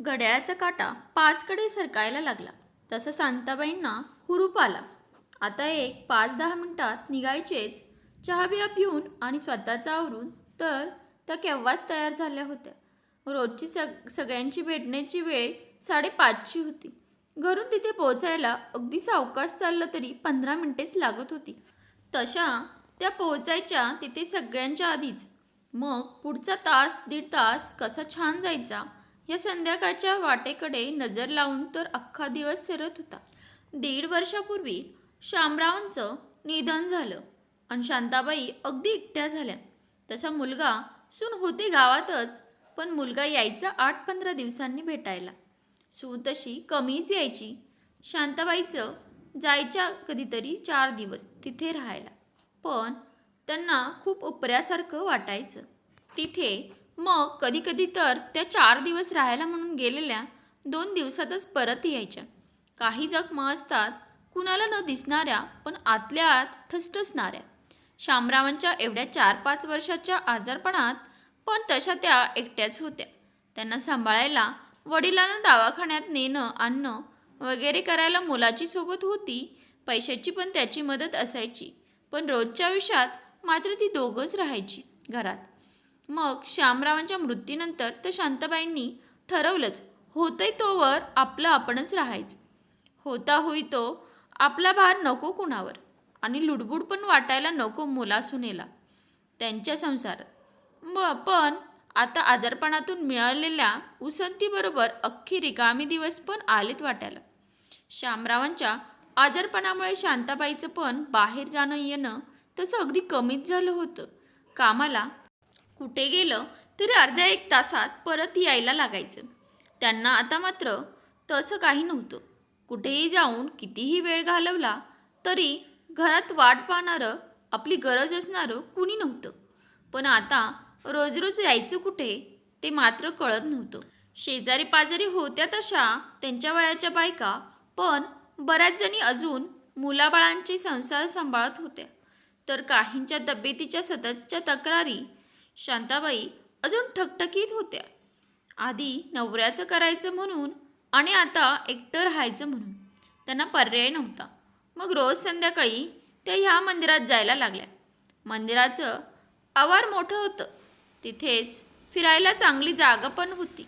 घड्याळाचा काटा पाचकडे सरकायला लागला. तसं सांताबाईंना हुरूप आला. आता एक पाच दहा मिनिटात निघायचेच. चहा बिया पिऊन आणि स्वतःचा आवरून तर त्या केव्हाच तयार झाल्या होत्या. रोजची सग सगळ्यांची भेटण्याची वेळ साडेपाचची होती. घरून तिथे पोहोचायला अगदी सावकाश चाललं तरी पंधरा मिनिटेच लागत होती. तशा त्या पोहोचायच्या तिथे सगळ्यांच्या आधीच. मग पुढचा तास दीड तास कसा छान जायचा? या संध्याकाळच्या वाटेकडे नजर लावून तर अख्खा दिवस सरत होता. दीड वर्षापूर्वी शामरावांचं निधन झालं आणि शांताबाई अगदी एकट्या झाल्या. तसा मुलगा सून होते गावातच पण मुलगा यायचा आठ पंधरा दिवसांनी भेटायला. सून तशी कमीच यायची. शांताबाईचं जायच्या कधीतरी चार दिवस तिथे राहायला. पण त्यांना खूप उपऱ्यासारखं वाटायचं. तिथे मग कधीकधी तर त्या चार दिवस राहायला म्हणून गेलेल्या दोन दिवसातच परत यायच्या. काही जखमा असतात कुणाला न दिसणाऱ्या पण आतल्या आत ठसठसणाऱ्या. शामरावांच्या एवढ्या चार पाच वर्षाच्या आजारपणात पण तशा त्या एकट्याच होत्या. त्यांना सांभाळायला वडिलांना दवाखान्यात नेणं आणणं वगैरे करायला मुलाची सोबत होती पैशाची पण त्याची मदत असायची. पण रोजच्या आयुष्यात मात्र ती दोघंच राहायची घरात. मग श्यामरावांच्या मृत्यूनंतर तर शांताबाईंनी ठरवलंच होतंय तोवर आपलं आपणच राहायचं. होता होई तो आपला भार नको कुणावर. आणि लुडबुड पण वाटायला नको मुलासुनेला. त्यांच्या संसारात. म पण आता आजारपणातून मिळालेल्या उसंतीबरोबर अख्खी रिकामी दिवस पण आलेत वाटायला. श्यामरावांच्या आजारपणामुळे शांताबाईचं पण बाहेर जाणं येणं तसं अगदी कमीच झालं होतं. कामाला कुठे गेलं तरी अर्ध्या एक तासात परत यायला लागायचं. त्यांना आता मात्र तसं काही नव्हतं. कुठेही जाऊन कितीही वेळ घालवला तरी घरात वाट पाहणारं आपली गरज असणारं कुणी नव्हतं. पण आता रोज रोज यायचं कुठे ते मात्र कळत नव्हतं. शेजारी पाजारी होत्या तशा त्यांच्या वयाच्या बायका पण बऱ्याच जणी अजून मुलाबाळांचे संसार सांभाळत होत्या. तर काहींच्या तब्येतीच्या सततच्या तक्रारी शांताबाई अजून ठकठकीत होत्या. आधी नवऱ्याचं करायचं म्हणून आणि आता एकटं राहायचं म्हणून. त्यांना पर्याय नव्हता. मग रोज संध्याकाळी त्या ह्या मंदिरात जायला लागल्या. मंदिराचं आवार मोठं होतं. तिथेच फिरायला चांगली जागा पण होती.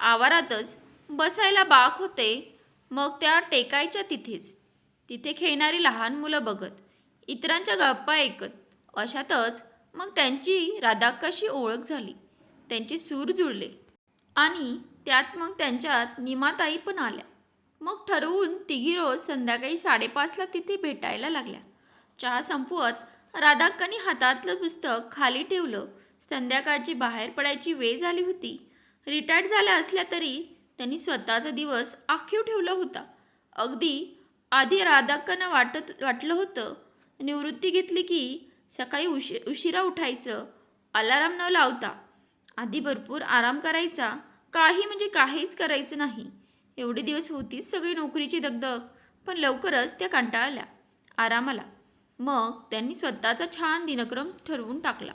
आवारातच बसायला बाक होते. मग त्या टेकायच्या तिथेच. तिथे खेळणारी लहान मुलं बघत इतरांच्या गप्पा ऐकत अशातच मग त्यांची राधाक्काशी ओळख झाली? त्यांचे सूर जुळले. आणि त्यात मग त्यांच्यात निमाताई पण आल्या. मग ठरवून तिघी रोज संध्याकाळी साडेपाचला तिथे भेटायला लागल्या. चहा संपवत राधाक्कानी हातातलं पुस्तक खाली ठेवलं. संध्याकाळची बाहेर पडायची वेळ झाली होती. रिटायर्ड झाल्या असल्या तरी त्यांनी स्वतःचा दिवस आखीव ठेवला होता. अगदी आधी राधाक्कांना वाटत वाटलं होतं निवृत्ती घेतली की सकाळी उशी उशिरा उठायचं अलाराम न लावता आधी भरपूर आराम करायचा काही म्हणजे काहीच करायचं नाही. एवढे दिवस होतीच सगळी नोकरीची दगदग पण लवकरच त्या कंटाळल्या आरामाला. मग त्यांनी स्वतःचा छान दिनक्रम ठरवून टाकला.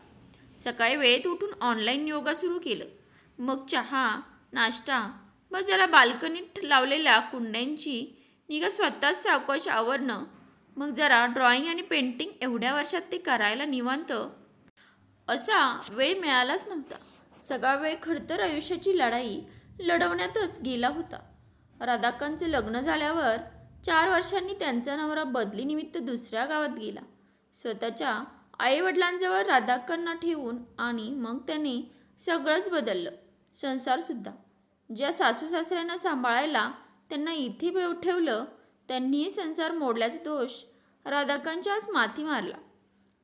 सकाळी वेळेत उठून ऑनलाईन योगा सुरू केलं. मग चहा नाश्ता मग जरा बाल्कनीत लावलेल्या कुंड्यांची निगा स्वतःच सावकाश आवरणं मग जरा ड्रॉइंग आणि पेंटिंग एवढ्या वर्षात ते करायला निवांत. असा वेळ मिळालाच नव्हता. सगळा वेळ खडतर आयुष्याची लढाई लढवण्यातच गेला होता. राधाकांचं लग्न झाल्यावर चार वर्षांनी त्यांचा नवरा बदलीनिमित्त दुसऱ्या गावात गेला. स्वतःच्या आईवडिलांजवळ राधाकांना ठेवून आणि मग त्याने सगळंच बदललं. संसारसुद्धा ज्या सासू सासऱ्यांना सांभाळायला त्यांना इथे ठेवलं त्यांनीही संसार मोडल्याचा दोष राधाकांच्याच माथी मारला.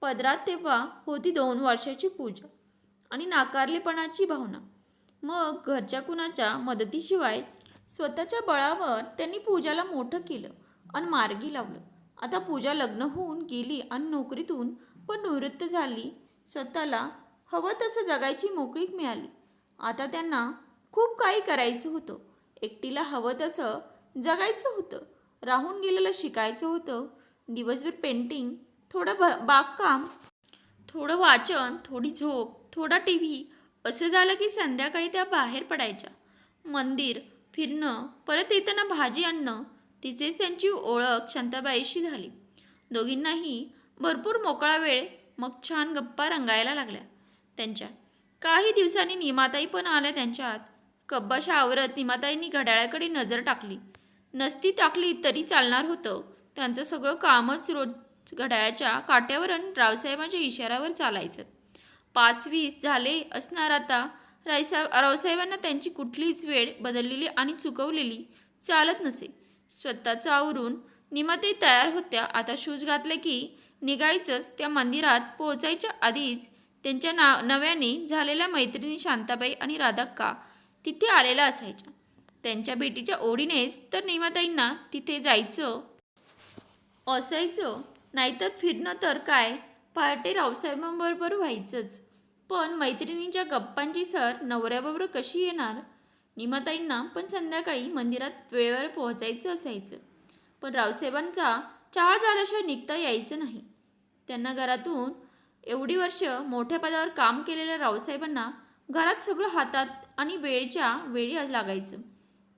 पदरात तेव्हा होती दोन वर्षाची पूजा आणि नाकारलेपणाची भावना. मग घरच्या कुणाच्या मदतीशिवाय स्वतःच्या बळावर त्यांनी पूजाला मोठं केलं आणि मार्गी लावलं. आता पूजा लग्न होऊन गेली आणि नोकरीतून पण निवृत्त झाली. स्वतःला हवं तसं जगायची मोकळीक मिळाली. आता त्यांना खूप काही करायचं होतं. एकटीला हवं तसं जगायचं होतं. राहून गेलेलं शिकायचं होतं. दिवसभर पेंटिंग थोडं ब बागकाम थोडं वाचन थोडी झोप थोडा टी व्ही असं झालं की संध्याकाळी त्या बाहेर पडायच्या. मंदिर फिरणं परत येताना भाजी आणणं तिचेच त्यांची ओळख शांताबाईशी झाली. दोघींनाही भरपूर मोकळा वेळ मग छान गप्पा रंगायला लागल्या. त्यांच्या काही दिवसांनी निमाताई पण आल्या त्यांच्यात. कब्बाशा आवरत निमाताईंनी घड्याळाकडे नजर टाकली. नसती टाकली तरी चालणार होतं. त्यांचं सगळं कामच रोज घड्याळाच्या काट्यावरून रावसाहेबांच्या इशाऱ्यावर चालायचं. पाच वीस झाले असणार आता. रायसाहेब रावसाहेबांना त्यांची कुठलीच वेळ बदललेली आणि चुकवलेली चालत नसे. स्वतःचं आवरून निमाते तयार होत्या. आता शूज घातले की निघायचंच. त्या मंदिरात पोहोचायच्या आधीच त्यांच्या ना नव्याने झालेल्या मैत्रिणी शांताबाई आणि राधाक्का तिथे आलेल्या असायच्या. त्यांच्या भेटीच्या ओढीनेच तर निमाताईंना तिथे जायचं. असायचं. नाहीतर फिरणं तर काय? पहाटे रावसाहेबांबरोबर व्हायचंच. पण मैत्रिणींच्या गप्पांची सर नवऱ्याबरोबर कशी येणार? निमाताईंना पण संध्याकाळी मंदिरात वेळेवर पोहोचायचं असायचं. पण रावसाहेबांचा चहा झाल्याशिवाय निघता यायचं नाही. त्यांना घरातून एवढी वर्ष मोठ्या पदावर काम केलेल्या रावसाहेबांना घरात सगळं हातात आणि वेळच्या वेळी लागायचं.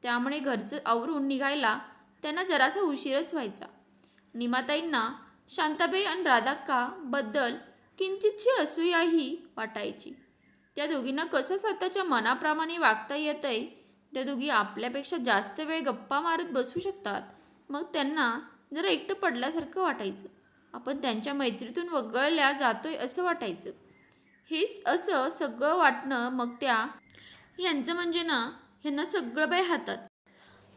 त्यामुळे घरचं आवरून निघायला त्यांना जरासा उशीरच व्हायचा. निमाताईंना शांताबाई आणि राधाक्का बद्दल किंचितशी असूयाही वाटायची. त्या दोघींना कसं स्वतःच्या मनाप्रमाणे वागता येतंय त्या दोघी आपल्यापेक्षा जास्त वेळ गप्पा मारत बसू शकतात. मग त्यांना जरा एकटं पडल्यासारखं वाटायचं. आपण त्यांच्या मैत्रीतून वगळल्या जातोय असं वाटायचं. हेच असं सगळं वाटणं मग त्या यांचं म्हणजे ना ह्यांना सगळं बाय हातात.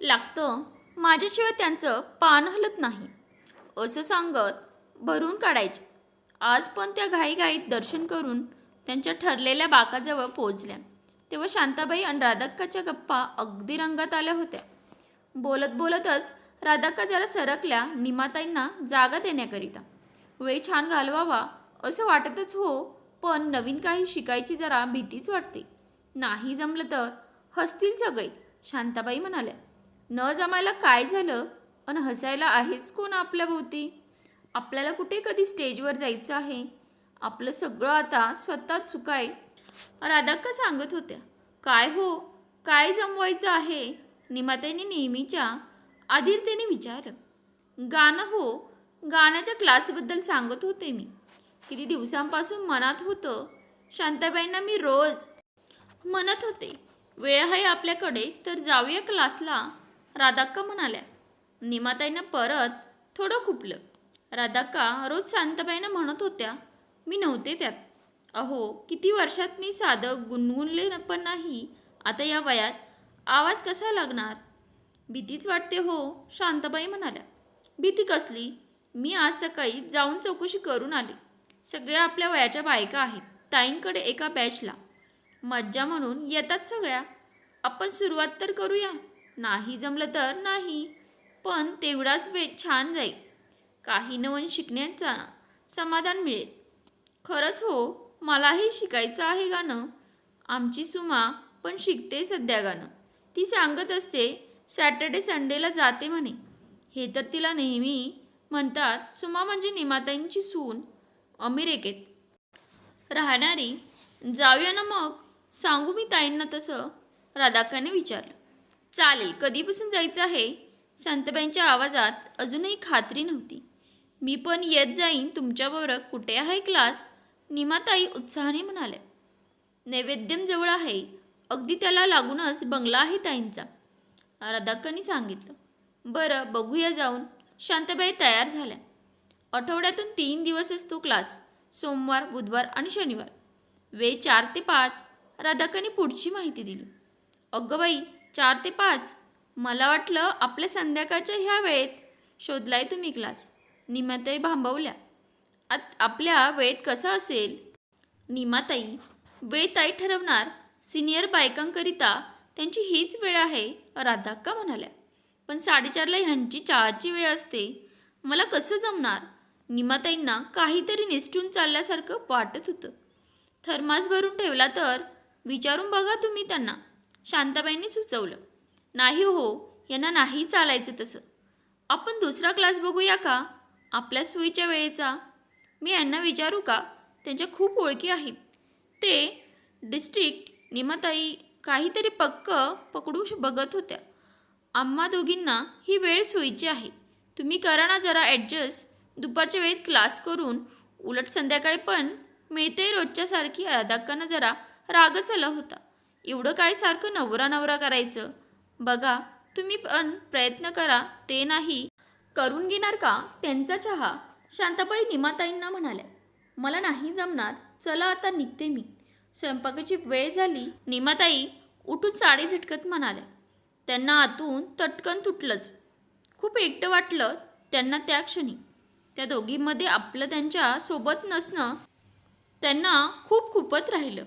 लागतं माझ्याशिवाय त्यांचं पान हलत नाही. असं सांगत भरून काढायचे. आज पण त्या घाईघाईत दर्शन करून त्यांच्या ठरलेल्या बाकाजवळ पोहोचल्या. तेव्हा शांताबाई आणि राधाक्काच्या गप्पा अगदी रंगात आल्या होत्या. बोलत बोलतच राधाक्का जरा सरकल्या निमाताईंना जागा देण्याकरिता. वेळ छान घालवावा असं वाटतच हो पण नवीन काही शिकायची जरा भीतीच वाटते. नाही जमलं तर हसतील सगळे. शांताबाई म्हणाल्या न जमायला काय झालं? आणि हसायला आहेच कोण आपल्याभोवती? आपल्याला कुठे कधी स्टेजवर जायचं आहे? आपलं सगळं आता स्वतःच चुकाय राधाक्का सांगत होत्या काय हो? काय जमवायचं आहे? निमाताईने नेहमीच्या आधीरतेने विचारलं गाणं हो गाण्याच्या क्लासबद्दल सांगत होते मी. किती दिवसांपासून मनात होतं शांताबाईंना मी रोज म्हणत होते वेळ आहे आपल्याकडे तर जाऊया क्लासला राधाक्का म्हणाल्या. निमाताईनं परत थोडं खुपलं. राधाक्का रोज शांताबाईंना म्हणत होत्या मी नव्हते त्यात. अहो किती वर्षात मी साधं गुणगुणले पण नाही. आता या वयात आवाज कसा लागणार? भीतीच वाटते हो शांताबाई म्हणाल्या. भीती कसली? मी आज सकाळी जाऊन चौकशी करून आली. सगळ्या आपल्या वयाच्या बायका आहेत. ताईंकडे एका बॅचला मज्जा म्हणून येतात सगळ्या. आपण सुरुवात तर करूया. नाही जमलं तर नाही. पण तेवढाच वेळ छान जाईल. काही नवीन शिकण्याचा समाधान मिळेल. खरंच हो मलाही शिकायचं आहे गाणं. आमची सुमा पण शिकते सध्या गाणं. ती सांगत असते सॅटर्डे संडेला जाते म्हणे. हे तर तिला नेहमी म्हणतात सुमा म्हणजे निमाताईंची सून. अमेरिकेत. राहणारी जाऊया ना मग. सांगू मी ताईंना तसं? राधाकाने विचारलं. चालेल कधीपासून जायचं आहे? संतबाईंच्या आवाजात अजूनही खात्री नव्हती. मी पण येत जाईन तुमच्याबरोबर कुठे आहे क्लास? निमाताई उत्साहाने म्हणाल्या. नैवेद्यम जवळ आहे. अगदी त्याला लागूनच बंगला आहे ताईंचा. राधाक्कांनी सांगितलं. बरं बघूया जाऊन. शांताबाई तयार झाल्या. आठवड्यातून तीन दिवस असतो क्लास. सोमवार बुधवार आणि शनिवार. वेळ चार ते पाच. राधाकांनी पुढची माहिती दिली. अगं बाई चार ते पाच. मला वाटलं आपल्या संध्याकाळच्या ह्या वेळेत शोधलाय तुम्ही क्लास. निमाताई भांबवल्या. आत आपल्या वेळेत कसं असेल? निमाताई वेळ ताई ठरवणार. सिनियर बायकांकरिता त्यांची हीच वेळ आहे राधाक्का म्हणाल्या. पण साडेचारला ह्यांची चहाची वेळ असते. मला कसं जमणार? निमाताईंना काहीतरी निसटून चालल्यासारखं वाटत होतं. थर्मास भरून ठेवला तर विचारून बघा तुम्ही त्यांना. शांताबाईंनी सुचवलं. नाही हो यांना नाही चालायचं तसं. आपण दुसरा क्लास बघूया का? आपल्या सोयीच्या वेळेचा. मी यांना विचारू का? त्यांच्या खूप ओळखी आहेत. ते डिस्ट्रिक्ट निमाताई काहीतरी पक्क पकडू श- बघत होत्या. आम्हा दोघींना ही वेळ सोयीची आहे. तुम्ही करा ना जरा ॲडजस्ट दुपारच्या वेळेत क्लास करून उलट संध्याकाळी पण मिळते रोजच्यासारखी. अर्धाक्कानं जरा रागच आला होता. एवढं काय सारखं नवरा नवरा करायचं? बघा तुम्ही पण प्रयत्न करा ते नाही. करून घेणार का? त्यांचा चहा? शांताबाई निमाताईंना म्हणाल्या. मला नाही जमणार चला आता निघते मी. स्वयंपाकाची वेळ झाली. निमाताई उठून साडी झटकत म्हणाल्या. त्यांना आतून तटकन तुटलंच. खूप एकटं वाटलं त्यांना त्या क्षणी. त्या दोघींमध्ये आपलं त्यांच्यासोबत नसणं त्यांना खूप खूपत राहिलं.